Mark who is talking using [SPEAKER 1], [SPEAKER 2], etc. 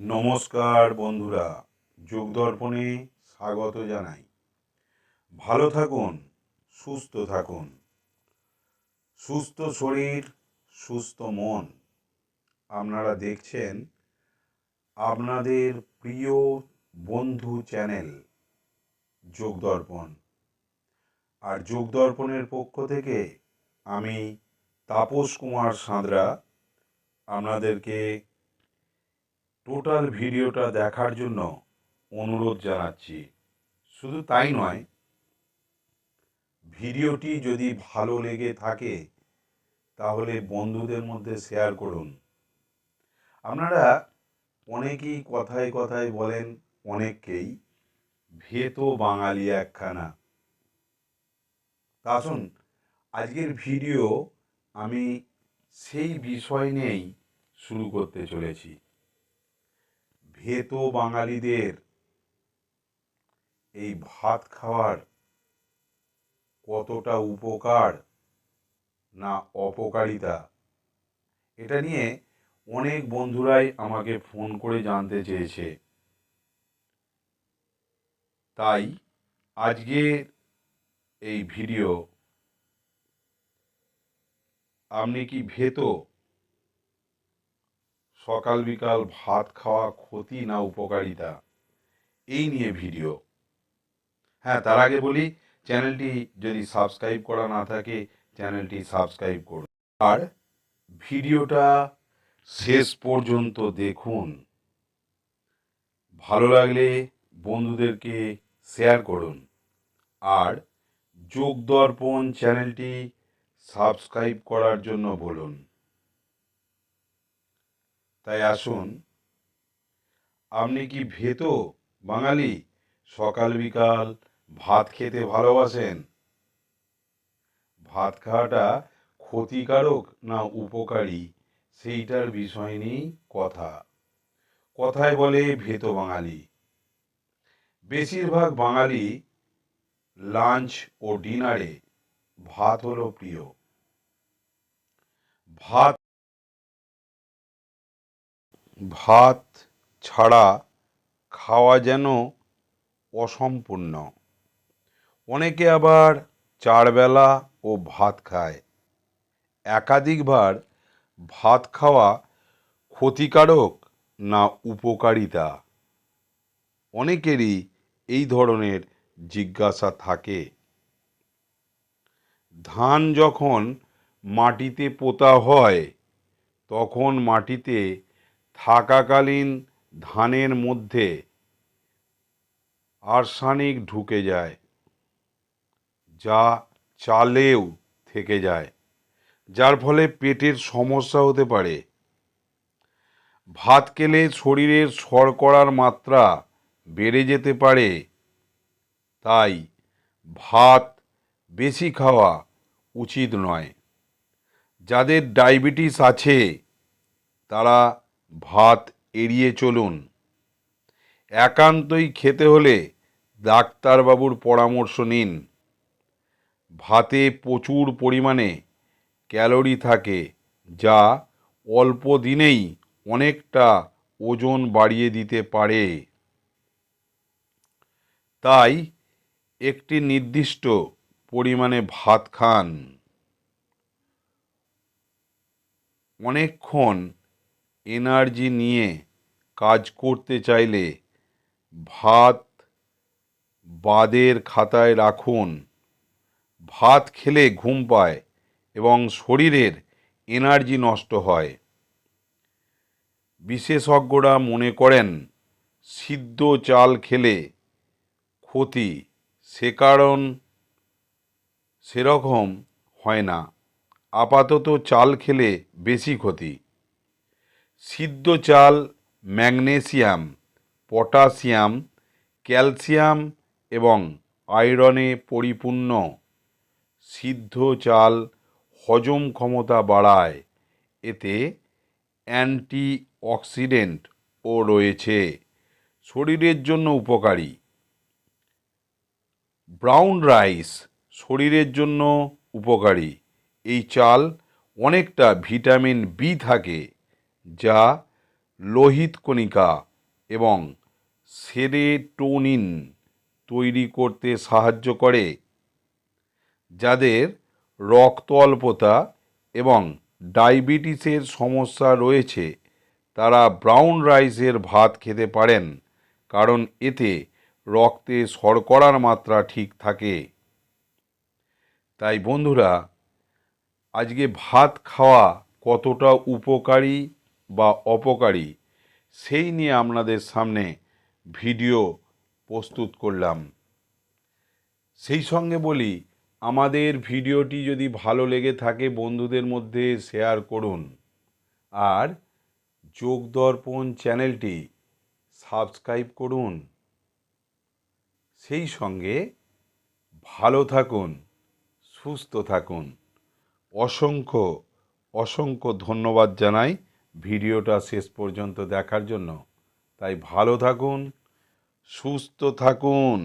[SPEAKER 1] নমস্কার বন্ধুরা যোগ দর্পণে স্বাগত জানাই। ভালো থাকুন, সুস্থ থাকুন। সুস্থ শরীর, সুস্থ মন। আপনারা দেখছেন আপনাদের প্রিয় বন্ধু চ্যানেল যোগ দর্পণ আর যোগ দর্পণের পক্ষ থেকে আমি তাপস কুমার সাঁতরা, আপনাদেরকে টোটাল ভিডিওটা দেখার জন্য অনুরোধ জানাচ্ছি। শুধু তাই নয়, ভিডিওটি যদি ভালো লেগে থাকে, তাহলে বন্ধুদের মধ্যে শেয়ার করুন। আপনারা অনেকেই কথায় কথায় বলেন, অনেককেই, ভেতো বাঙালি একখানা। তা আসুন আজকের ভিডিও আমি সেই বিষয় নিয়েই শুরু করতে চলেছি। ভেতো বাঙালিদের এই ভাত খাওয়ার কতটা উপকার না অপকারিতা, এটা নিয়ে অনেক বন্ধুরাই আমাকে ফোন করে জানতে চেয়েছে। তাই আজকে এই ভিডিও, আপনি কি ভেতো সকাল বিকাল ভাত খাওয়া ক্ষতি না উপকারিতা। এই নিয়ে ভিডিও। হ্যাঁ তার আগে বলি, চ্যানেলটি যদি সাবস্ক্রাইব করা না থাকে, চ্যানেলটি সাবস্ক্রাইব করুন। আর ভিডিওটা শেষ পর্যন্ত দেখুন। ভালো লাগলে বন্ধুদেরকে শেয়ার করুন। আর যোগ দর্পণ চ্যানেলটি সাবস্ক্রাইব করার জন্য বলুন। তাই আসুন। আপনি কি ভেতো বাঙালি? সকাল বিকাল ভাত খেতে ভালোবাসেন? ভাত খাওয়াটা ক্ষতিকারক না উপকারী? সেইটার বিষয় নিয়েই কথা। কথায় বলে ভেতো বাঙালি। বেশিরভাগ বাঙালি লাঞ্চ ও ডিনারে ভাত হলো প্রিয়। ভাত ভাত ছাড়া খাওয়া যেন অসম্পূর্ণ। অনেকে আবার চারবেলা ও ভাত খায়। একাধিকবার ভাত খাওয়া ক্ষতিকারক না উপকারিতা? অনেকেরই এই ধরনের জিজ্ঞাসা থাকে। ধান যখন মাটিতে পোতা হয়, তখন মাটিতে থাকাকালীন ধানের মধ্যে আর্সানিক ঢুকে যায়, যা চালেও থেকে যায়, যার ফলে পেটের সমস্যা হতে পারে। ভাত খেলে শরীরের শর্করার মাত্রা বেড়ে যেতে পারে, তাই ভাত বেশি খাওয়া উচিত নয়। যাদের ডায়াবেটিস আছে, তারা ভাত এড়িয়ে চলুন। একান্তই খেতে হলে ডাক্তারবাবুর পরামর্শ নিন। ভাতে প্রচুর পরিমাণে ক্যালোরি থাকে, যা অল্প দিনেই অনেকটা ওজন বাড়িয়ে দিতে পারে। তাই একটি নির্দিষ্ট পরিমাণে ভাত খান। অনেকক্ষণ এনার্জি নিয়ে কাজ করতে চাইলে ভাত বাদের খাতায় রাখুন। ভাত খেলে ঘুম পায় এবং শরীরের এনার্জি নষ্ট হয়। বিশেষজ্ঞরা মনে করেন, সিদ্ধ চাল খেলে ক্ষতি সে কারণ সেরকম হয় না। আপাতত চাল খেলে বেশি ক্ষতি। সিদ্ধ চাল ম্যাগনেসিয়াম পটাশিয়াম ক্যালসিয়াম এবং আয়রনে পরিপূর্ণ। সিদ্ধ চাল হজম ক্ষমতা বাড়ায়। এতে অ্যান্টি অক্সিডেন্টও রয়েছে। শরীরের জন্য উপকারী। ব্রাউন রাইস শরীরের জন্য উপকারী। এই চাল অনেকটা ভিটামিন বি থাকে। যা লোহিত কণিকা এবং সেরেটোনিন তৈরি করতে সাহায্য করে, যাদের রক্ত অল্পতা এবং ডায়াবেটিসের সমস্যা রয়েছে, তারা ব্রাউন রাইসের ভাত খেতে পারেন, কারণ এতে রক্তে শর্করার মাত্রা ঠিক থাকে। তাই বন্ধুরা, আজকে ভাত খাওয়া কতটা উপকারী বা অপকারী, সেই নিয়ে আপনাদের সামনে ভিডিও প্রস্তুত করলাম। সেই সঙ্গে বলি, আমাদের ভিডিওটি যদি ভালো লেগে থাকে বন্ধুদের মধ্যে শেয়ার করুন। আর যোগ দর্পণ চ্যানেলটি সাবস্ক্রাইব করুন। সেই সঙ্গে ভালো থাকুন, সুস্থ থাকুন। অসংখ্য অসংখ্য ধন্যবাদ জানাই। ভিডিওটা শেষ পর্যন্ত দেখার জন্য তাই ভালো থাকুন সুস্থ থাকুন।